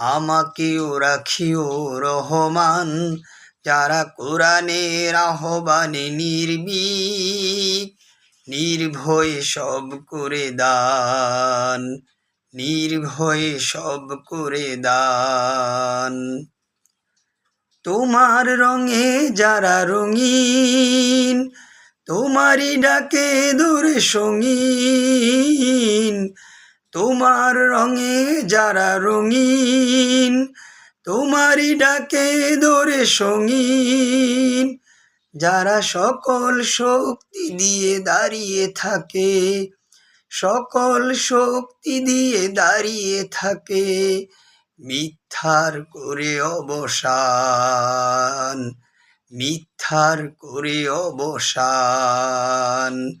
আমাকেও রাখিও রহমান। যারা কোরআনের আহ্বানে নির্ভীক, নির্ভয়ে সব করে দান, নির্ভয়ে সব করে দান। তোমার রঙে যারা রঙিন, তোমারই ডাকে ধরে সঙ্গীন। তোমার রঙে যারা রঙিন, তোমারই ডাকে ধরে সঙ্গীন। যারা সকল শক্তি দিয়ে দাঁড়িয়ে থাকে, সকল শক্তি দিয়ে দাঁড়িয়ে থাকে, মিথ্যার করে অবসান, মিথ্যার করে অবসান।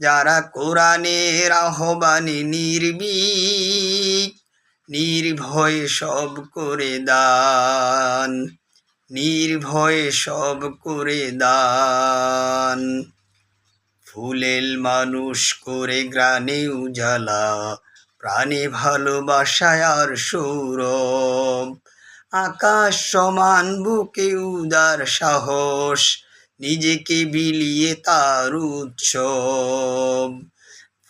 যারা কোরআনের আহ্বানে নির্ভীক নির্ভয়ে সব করে দান, নির্ভয়ে সব করে দান। ফুলেল মানুষ করে গ্রানে উজালা, প্রাণে ভালোবাসায় আর সৌরভ। আকাশ সমান বুকে উদার সাহস নিজেকে বিলিয়ে তার উৎসব।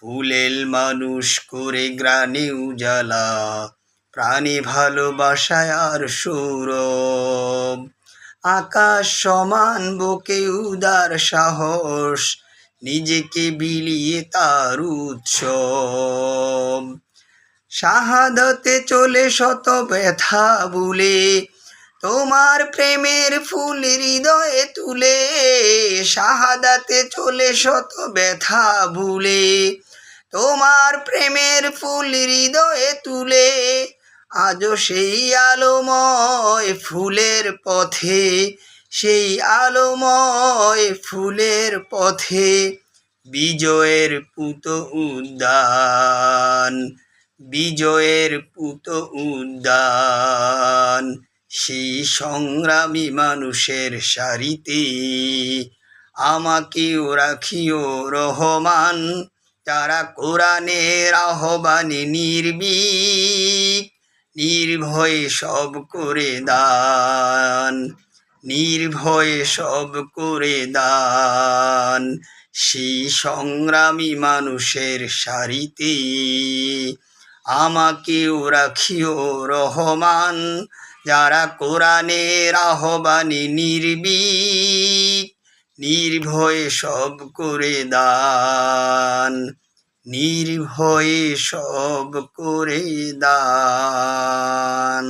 ফুলেল মানুষ করে গ্রানে উজালা, প্রাণে ভালোবাসায় আর সৌরভ। আকাশ সমান, বুকে উদার সাহস, নিজেকে বিলিয়ে তার উৎসব। শাহাদতে চলে শত ব্যথা ভুলে তোমার প্রেমের ফুল হৃদয়ে তুলে, শাহাদাতে চলে শত ব্যথা ভুলে। তোমার প্রেমের ফুল হৃদয়ে তুলে, আজও সেই আলোময় ফুলের পথে, সেই আলোময় ফুলের পথে বিজয়ের পুত উদ্যান, বিজয়ের পুত উদ্যান। সেই সংগ্রামী মানুষের সারিতে আমাকেও রাখিও রহমান। যারা কোরআনের আহ্বানে নির্ভীক, নির্ভয়ে সব করে দান, নির্ভয়ে সব করে দান। সেই সংগ্রামী মানুষের সারিতে আমাকেও রাখিও রহমান। যারা কোরআনের আহ্বানে নির্বিক নির্ভয়ে সব করে দান নির্ভয়ে সব করে দান।